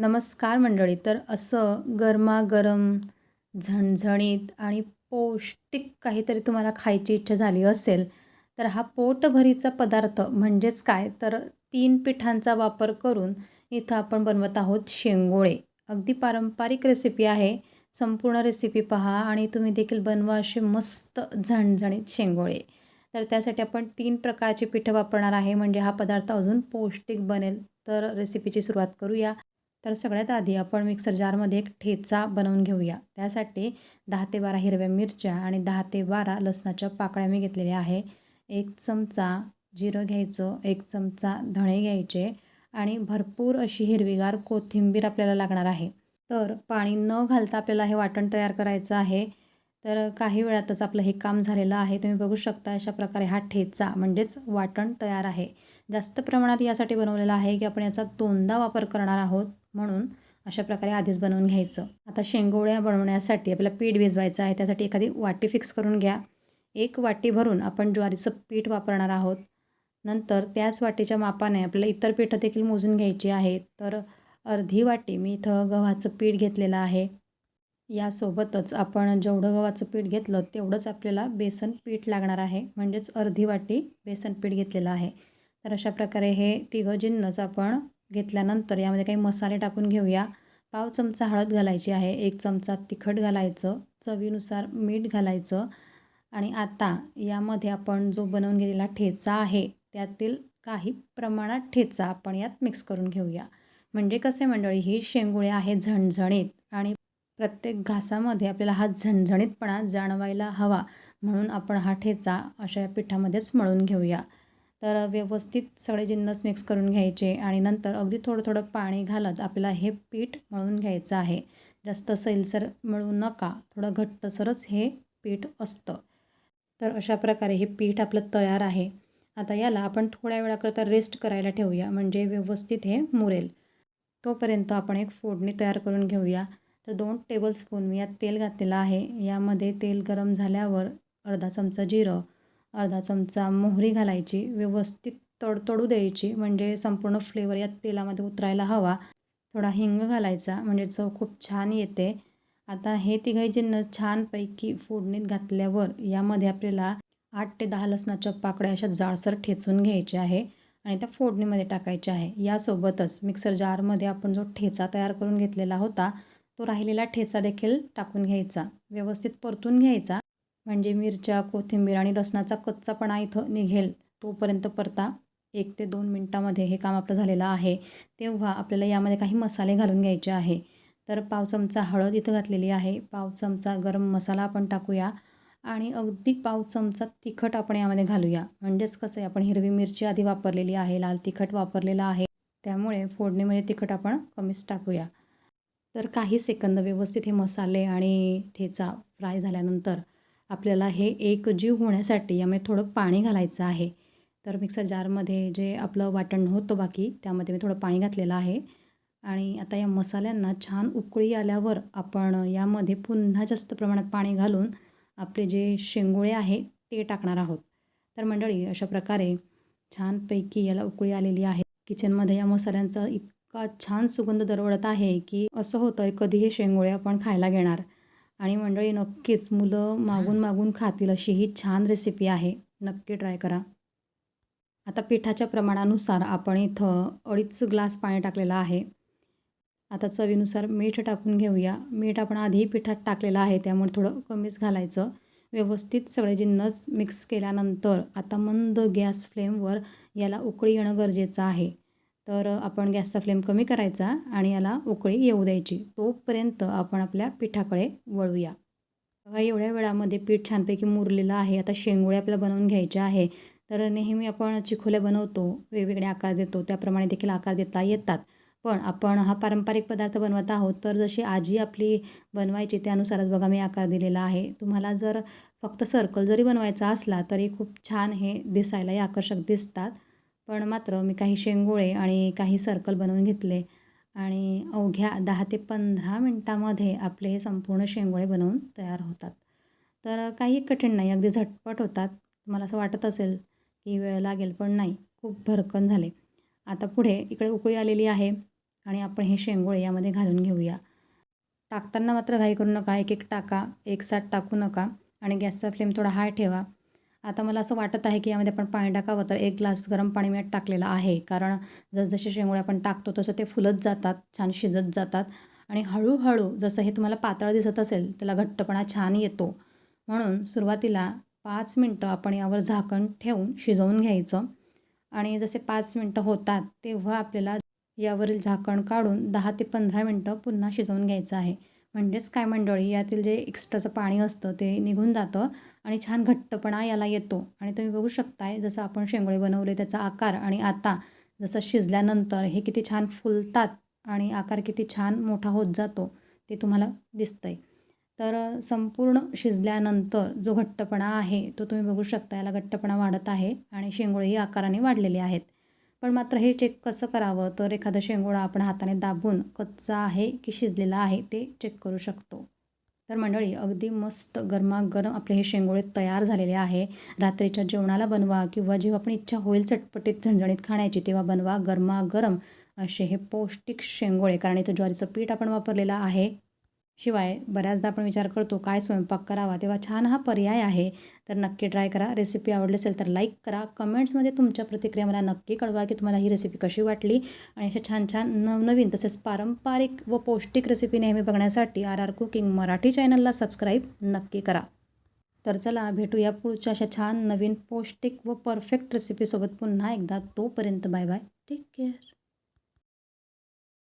नमस्कार मंडळी. तर असं गरमागरम झणझणीत आणि पौष्टिक काहीतरी तुम्हाला खायची इच्छा झाली असेल तर हा पोटभरीचा पदार्थ म्हणजेच काय? तर तीन पिठांचा वापर करून इथं आपण बनवत आहोत शेंगोळे. अगदी पारंपरिक रेसिपी आहे. संपूर्ण रेसिपी पहा आणि तुम्ही देखील बनवा असे मस्त झणझणीत शेंगोळे. तर त्यासाठी आपण तीन प्रकारची पिठं वापरणार आहे. म्हणजे हा पदार्थ अजून पौष्टिक बनेल. तर रेसिपीची सुरुवात करूया. तर सगळ्यात आधी आपण मिक्सर जारमध्ये एक ठेचा बनवून घेऊया. त्यासाठी दहा ते बारा हिरव्या मिरच्या आणि दहा ते बारा लसणाच्या पाकळ्या मी घेतलेल्या आहे. एक चमचा जिरं घ्यायचं एक चमचा धणे घ्यायचे आणि भरपूर अशी हिरवीगार कोथिंबीर आपल्याला लागणार आहे. तर पाणी न घालता आपल्याला हे वाटण तयार करायचं आहे. तर काही वेळातच आपलं हे काम झालेलं आहे. तुम्ही बघू शकता अशा प्रकारे हा ठेचा म्हणजेच वाटण तयार आहे. जास्त प्रमाणात यासाठी बनवलेला आहे की आपण याचा दोनदा वापर करणार आहोत. म्हणून अशा प्रकारे आधीच बनवून घ्यायचं. आता शेंगोळ्या बनवण्यासाठी आपल्याला पीठ भिजवायचं आहे. त्यासाठी एखादी वाटी फिक्स करून घ्या. एक वाटी भरून आपण ज्वारीचं पीठ वापरणार आहोत. नंतर त्याच वाटीच्या मापाने आपल्याला इतर पीठं देखील मोजून घ्यायची आहेत. तर अर्धी वाटी मी इथं गव्हाचं पीठ घेतलेलं आहे. यासोबतच आपण जेवढं गव्हाचं पीठ घेतलं तेवढंच आपल्याला बेसन पीठ लागणार आहे. म्हणजेच अर्धी वाटी बेसन पीठ घेतलेलं आहे. तर अशा प्रकारे हे तिघं जिन्नस आपण घेतल्यानंतर यामध्ये काही मसाले टाकून घेऊया. पाव चमचा हळद घालायची आहे एक चमचा तिखट घालायचं चवीनुसार मीठ घालायचं आणि आता यामध्ये आपण जो बनवून गेलेला ठेचा आहे त्यातील काही प्रमाणात ठेचा आपण यात मिक्स करून घेऊया. म्हणजे कसे मंडळी ही शेंगुळे आहे झणझणीत आणि प्रत्येक घासामध्ये आपल्याला हा झणझणीतपणा जाणवायला हवा म्हणून आपण हा ठेचा अशा पिठामध्येच मळून घेऊया. तर व्यवस्थित सगळे जिन्नस मिक्स करून घ्यायचे आणि नंतर अगदी थोडं थोडं पाणी घालत आपल्याला हे पीठ मळून घ्यायचं आहे. जास्त सैलसर मळू नका. थोडं घट्टसरच हे पीठ असतं. तर अशा प्रकारे हे पीठ आपलं तयार आहे. आता याला आपण थोड्या वेळाकरता रेस्ट करायला ठेवूया म्हणजे व्यवस्थित हे मुरेल. तोपर्यंत आपण एक फोडणी तयार करून घेऊया. तर दोन टेबलस्पून मी यात तेल घातलेलं आहे. यामध्ये तेल गरम झाल्यावर अर्धा चमचा जिरं अर्धा चमचा मोहरी घालायची व्यवस्थित तडतडू द्यायची म्हणजे संपूर्ण फ्लेवर या तेलामध्ये उतरायला हवा. थोडा हिंग घालायचा म्हणजे चव खूप छान येते. आता हे तिघही जिन्नस छानपैकी फोडणीत घातल्यावर यामध्ये आपल्याला आठ ते दहा लसणाच्या पाकळ्या अशा जाडसर ठेचून घ्यायचे आहे आणि त्या फोडणीमध्ये टाकायचे आहे. यासोबतच मिक्सर जारमध्ये आपण जो ठेचा तयार करून घेतलेला होता तो राहिलेला ठेचा देखील टाकून घ्यायचा. व्यवस्थित परतून घ्यायचा. म्हणजे मिरच्या कोथिंबीर आणि लसणाचा कच्चापणा इथं निघेल. तोपर्यंत परता एक ते दोन मिनटामध्ये हे काम आपलं झालेलं आहे. तेव्हा आपल्याला यामध्ये काही मसाले घालून घ्यायचे आहे. तर पाव चमचा हळद इथं घातलेली आहे. पाव चमचा गरम मसाला आपण टाकूया. आणि अगदी पाव चमचा तिखट आपण यामध्ये घालूया. म्हणजेच कसं आहे आपण हिरवी मिरची आधी वापरलेली आहे लाल तिखट वापरलेलं आहे. त्यामुळे फोडणीमध्ये तिखट आपण कमीच टाकूया. तर काही सेकंद व्यवस्थित हे मसाले आणि ठेचा फ्राय झाल्यानंतर आपल्याला हे एक जीव होण्यासाठी यामध्ये थोडं पाणी घालायचं आहे. तर मिक्सर जारमध्ये जे आपलं वाटण होतं बाकी त्यामध्ये मी थोडं पाणी घातलेलं आहे. आणि आता या मसाल्यांना छान उकळी आल्यावर आपण यामध्ये पुन्हा जास्त प्रमाणात पाणी घालून आपले जे शेंगोळे आहे ते टाकणार आहोत. तर मंडळी अशा प्रकारे छानपैकी याला उकळी आलेली आहे. किचनमध्ये या मसाल्यांचा इतका छान सुगंध दरवळत आहे की असं होतं आहे कधी हे शेंगोळे आपण खायला घेणार. आणि मंडळी नक्कीच मुलं मागून मागून खातील अशी ही छान रेसिपी आहे. नक्की ट्राय करा. आता पिठाच्या प्रमाणानुसार आपण इथं अडीच ग्लास पाणी टाकलेलं आहे. आता चवीनुसार मीठ टाकून घेऊया. मीठ आपण आधीही पिठात टाकलेलं आहे त्यामुळे थोडं कमीच घालायचं. व्यवस्थित सगळे जिन्नस मिक्स केल्यानंतर आता मंद गॅस फ्लेमवर याला उकळी येणं गरजेचं आहे. तर आपण गॅसचा फ्लेम कमी करायचा आणि याला उकळी येऊ द्यायची. तोपर्यंत आपण आपल्या पिठाकडे वळूया. बघा एवढ्या वेळामध्ये पीठ छानपैकी मुरलेलं आहे. आता शेंगोळे आपल्याला बनवून घ्यायच्या आहे. तर नेहमी आपण चिखोल्या बनवतो वेगवेगळे आकार देतो त्याप्रमाणे देखील आकार देता येतात. पण आपण हा पारंपरिक पदार्थ बनवत आहोत तर जशी आजी आपली बनवायची त्यानुसारच बघा मी आकार दिलेला आहे. तुम्हाला जर फक्त सर्कल जरी बनवायचा असला तरी खूप छान हे दिसायलाही आकर्षक दिसतात. पण मात्र मी काही शेंगोळे आणि काही सर्कल बनवून घेतले आणि अवघ्या दहा ते पंधरा मिनटामध्ये आपले हे संपूर्ण शेंगोळे बनवून तयार होतात. तर काही कठीण नाही अगदी झटपट होतात. मला असं वाटत असेल की वेळ लागेल पण नाही खूप भरकन झाले. आता पुढे इकडे उकळी आलेली आहे आणि आपण हे शेंगोळे यामध्ये घालून घेऊया. टाकताना मात्र घाई करू नका एक एक टाका एक साथ टाकू नका आणि गॅसचा फ्लेम थोडा हाय ठेवा. आता मला असं वाटत आहे की यामध्ये आपण पाणी टाकावं तर एक ग्लास गरम पाणी मी टाकलेलं आहे. कारण जसजसे शेंगोळे आपण टाकतो तसं ते फुलत जातात छान शिजत जातात. आणि हळूहळू जसं हे तुम्हाला पातळ दिसत असेल त्याला घट्टपणा छान येतो. म्हणून सुरुवातीला पाच मिनटं आपण यावर झाकण ठेवून शिजवून घ्यायचं. आणि जसे पाच मिनटं होतात तेव्हा आपल्याला यावरील झाकण काढून दहा ते पंधरा मिनटं पुन्हा शिजवून घ्यायचं आहे. म्हणजेच काय मंडळी यातील जे एक्स्ट्राचं पाणी असतं ते निघून जातं आणि छान घट्टपणा याला येतो. आणि तुम्ही बघू शकताय जसं आपण शेंगोळे बनवले त्याचा आकार आणि आता जसं शिजल्यानंतर हे किती छान फुलतात आणि आकार किती छान मोठा होत जातो ते तुम्हाला दिसतंय. तर संपूर्ण शिजल्यानंतर जो घट्टपणा आहे तो तुम्ही बघू शकता याला घट्टपणा वाढत आहे आणि शेंगोळेही आकाराने वाढलेले आहेत. पण मात्र हे चेक कसं करावं? तर एखादं शेंगोळा आपण हाताने दाबून कच्चा आहे की शिजलेला आहे ते चेक करू शकतो. तर मंडळी अगदी मस्त गरमागरम आपले हे शेंगोळे तयार झालेले आहे. रात्रीच्या जेवणाला बनवा किंवा जेव्हा आपण इच्छा होईल चटपटीत झणझणीत खाण्याची तेव्हा बनवा गरमागरम असे हे पौष्टिक शेंगोळे. कारण इथं ज्वारीचं पीठ आपण वापरलेलं आहे. शिवाय बऱ्याचदा आपण विचार करतो काय स्वयंपाक करावा? तेव्हा छान हा पर्याय आहे. तर नक्की ट्राय करा. रेसिपी आवडली असेल तर लाईक करा. कमेंट्समध्ये तुमच्या प्रतिक्रिया मला नक्की कळवा की तुम्हाला ही रेसिपी कशी वाटली. आणि अशा छान छान नवनवीन तसेच पारंपरिक व पौष्टिक रेसिपी नेहमी बघण्यासाठी आर आर कुकिंग मराठी चॅनलला सबस्क्राईब नक्की करा. तर चला भेटूया पुढच्या अशा छान नवीन पौष्टिक व परफेक्ट रेसिपीसोबत पुन्हा एकदा. तोपर्यंत बाय बाय. Take care.